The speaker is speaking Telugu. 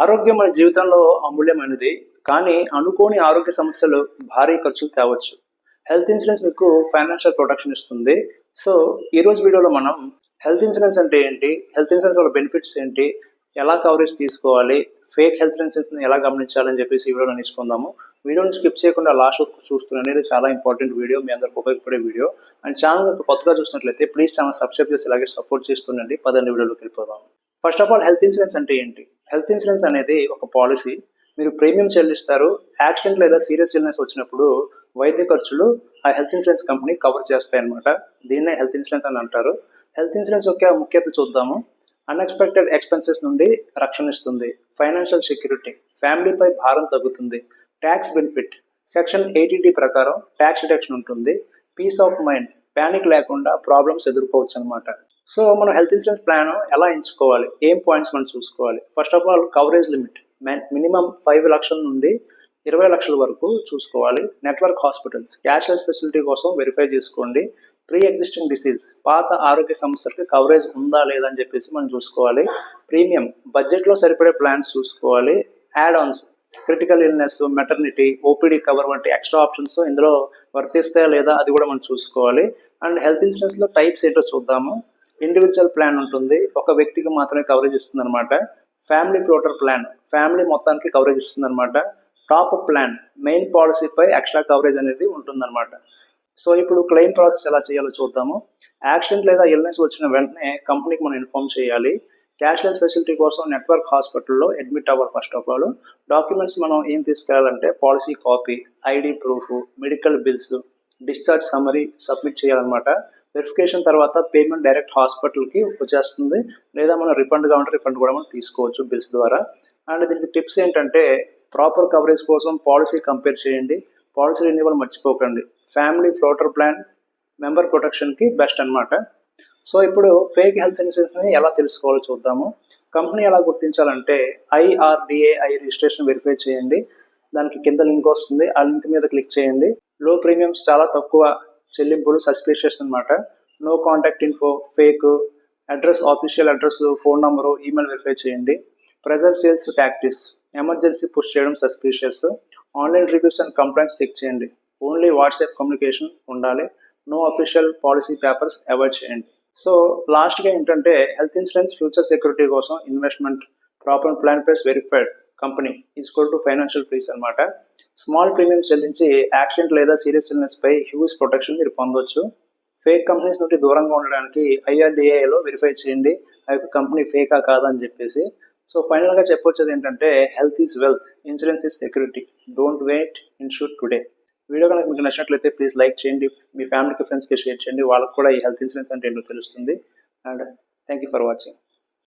ఆరోగ్యం మన జీవితంలో అమూల్యమైనది కానీ అనుకోని ఆరోగ్య సమస్యలు భారీ ఖర్చులు తేవచ్చు. హెల్త్ ఇన్సూరెన్స్ మీకు ఫైనాన్షియల్ ప్రొటెక్షన్ ఇస్తుంది. సో ఈ రోజు వీడియోలో మనం హెల్త్ ఇన్సూరెన్స్ అంటే ఏంటి హెల్త్ ఇన్సూరెన్స్ వల్ల బెనిఫిట్స్ ఏంటి ఎలా కవరేజ్ తీసుకోవాలి ఫేక్ హెల్త్ ఇన్సూరెన్స్ని ఎలా గమనించాలని చెప్పేసి ఈ వీడియోలో నేర్చుకుందాము. వీడియోని స్కిప్ చేయకుండా లాస్ట్ వరకు చూస్తున్నాను అనేది చాలా ఇంపార్టెంట్ వీడియో మీ అందరికి ఉపయోగపడే వీడియో. అండ్ ఛానల్ కొత్తగా చూసినట్లయితే ప్లీజ్ ఛానల్ సబ్స్క్రైబ్ చేసి అలాగే సపోర్ట్ చేస్తుండండి. పదండి వీడియోలోకి వెళ్ళిపోదాం. First of all health insurance అంటే ఏంటి? హెల్త్ ఇన్సూరెన్స్ అనేది ఒక పాలసీ మీరు ప్రీమియం చెల్లిస్తారు. యాక్సిడెంట్ లేదా సీరియస్ ఇల్నెస్ వచ్చినప్పుడు వైద్య ఖర్చులు ఆ హెల్త్ ఇన్సూరెన్స్ కంపెనీ కవర్ చేస్తాయి అనమాట దీన్నే హెల్త్ ఇన్సూరెన్స్ అని అంటారు. హెల్త్ ఇన్సూరెన్స్ యొక్క ముఖ్యత చూద్దాము. అన్ఎక్స్పెక్టెడ్ ఎక్స్పెన్సెస్ నుండి రక్షణ ఇస్తుంది. ఫైనాన్షియల్ సెక్యూరిటీ ఫ్యామిలీపై భారం తగ్గుతుంది. ట్యాక్స్ బెనిఫిట్ సెక్షన్ ఎయిటీ ప్రకారం ట్యాక్స్ డిడక్షన్ ఉంటుంది. పీస్ ఆఫ్ మైండ్ ప్యానిక్ లేకుండా ప్రాబ్లమ్స్ ఎదుర్కోవచ్చు అనమాట సో మనం హెల్త్ ఇన్సూరెన్స్ ప్లాన్ ఎలా ఎంచుకోవాలి? ఏం పాయింట్స్ మనం చూసుకోవాలి? First of all coverage limit. Minimum five లక్షల నుండి ఇరవై లక్షల వరకు చూసుకోవాలి. Network hospitals. క్యాష్లెస్ ఫెసిలిటీ కోసం వెరిఫై చేసుకోండి. Pre existing disease. పాత ఆరోగ్య సమస్యలకి కవరేజ్ ఉందా లేదా అని చెప్పేసి మనం చూసుకోవాలి. ప్రీమియం. బడ్జెట్లో సరిపడే ప్లాన్స్ చూసుకోవాలి. Add ons critical illness maternity OPD cover వంటి ఎక్స్ట్రా ఆప్షన్స్ ఇందులో వర్తిస్తాయా లేదా అది కూడా మనం చూసుకోవాలి. అండ్ హెల్త్ ఇన్సూరెన్స్లో టైప్స్ ఏంటో చూద్దాము. ఇండివిజువల్ ప్లాన్ ఉంటుంది. ఒక వ్యక్తికి మాత్రమే కవరేజ్ ఇస్తుంది అనమాట ఫ్యామిలీ ఫ్లోటర్ ప్లాన్ ఫ్యామిలీ మొత్తానికి కవరేజ్ ఇస్తుంది అనమాట టాప్ ప్లాన్ మెయిన్ పాలసీపై ఎక్స్ట్రా కవరేజ్ అనేది ఉంటుందన్నమాట. సో ఇప్పుడు క్లెయిమ్ ప్రాసెస్ ఎలా చేయాలో చూద్దాము. యాక్సిడెంట్ లేదా ఇల్నెస్ వచ్చిన వెంటనే కంపెనీకి మనం ఇన్ఫార్మ్ చేయాలి. క్యాష్లెస్ ఫెసిలిటీ కోసం నెట్వర్క్ హాస్పిటల్లో అడ్మిట్ అవ్వాలి ఫస్ట్ ఆఫ్ ఆల్. డాక్యుమెంట్స్ మనం ఏం తీసుకెళ్ళాలంటే policy copy ID proof medical bills discharge summary submit చేయాలన్నమాట. వెరిఫికేషన్ తర్వాత పేమెంట్ డైరెక్ట్ హాస్పిటల్కి వచ్చేస్తుంది. లేదా మనం రిఫండ్ కావాలంటే రిఫండ్ కూడా మనం తీసుకోవచ్చు బిల్స్ ద్వారా. అండ్ దీనికి టిప్స్ ఏంటంటే ప్రాపర్ కవరేజ్ కోసం పాలసీ కంపేర్ చేయండి. పాలసీ రెన్యువల్ మర్చిపోకండి. ఫ్యామిలీ ఫ్లోటర్ ప్లాన్ మెంబర్ ప్రొటెక్షన్కి బెస్ట్ అన్నమాట. సో ఇప్పుడు ఫేక్ హెల్త్ ఇన్సూరెన్స్ని ఎలా తెలుసుకోవాలో చూద్దాము. కంపెనీ ఎలా గుర్తించాలంటే ఐఆర్డిఏఐ రిజిస్ట్రేషన్ వెరిఫై చేయండి. దానికి కింద లింక్ వస్తుంది. ఆ లింక్ మీద క్లిక్ చేయండి. లో ప్రీమియమ్స్ చాలా తక్కువ చెల్లింపులు సస్పిషియస్ అన్నమాట. No contact info fake address official address phone number email verify చేయండి. Pressure sales tactics emergency push చేయడం suspicious. Online reviews and complaints check చేయండి. ఓన్లీ వాట్సాప్ కమ్యూనికేషన్ ఉండాలి. No official policy papers avoid చేయండి. సో లాస్ట్గా ఏంటంటే హెల్త్ ఇన్సూరెన్స్ ఫ్యూచర్ సెక్యూరిటీ కోసం investment proper plan plus verified company equal to financial peace అనమాట స్మాల్ ప్రీమియం చెల్లించి యాక్సిడెంట్ లేదా సీరియస్ ఇల్నెస్ పై హ్యూజ్ ప్రొటెక్షన్ మీరు పొందొచ్చు. ఫేక్ కంపెనీస్ నుండి దూరంగా ఉండడానికి ఐఆర్డిఏలో వెరిఫై చేయండి. ఆ యొక్క కంపెనీ ఫేకా కాదని చెప్పేసి. సో ఫైనల్గా చెప్పొచ్చేది ఏంటంటే health is wealth insurance is security. Don't wait insure today. Video కనుక మీకు నచ్చినట్లయితే ప్లీజ్ లైక్ చేయండి. మీ ఫ్యామిలీకి ఫ్రెండ్స్కి షేర్ చేయండి. వాళ్ళకి కూడా ఈ హెల్త్ ఇన్సూరెన్స్ అంటే ఏంటో తెలుస్తుంది. And thank you for watching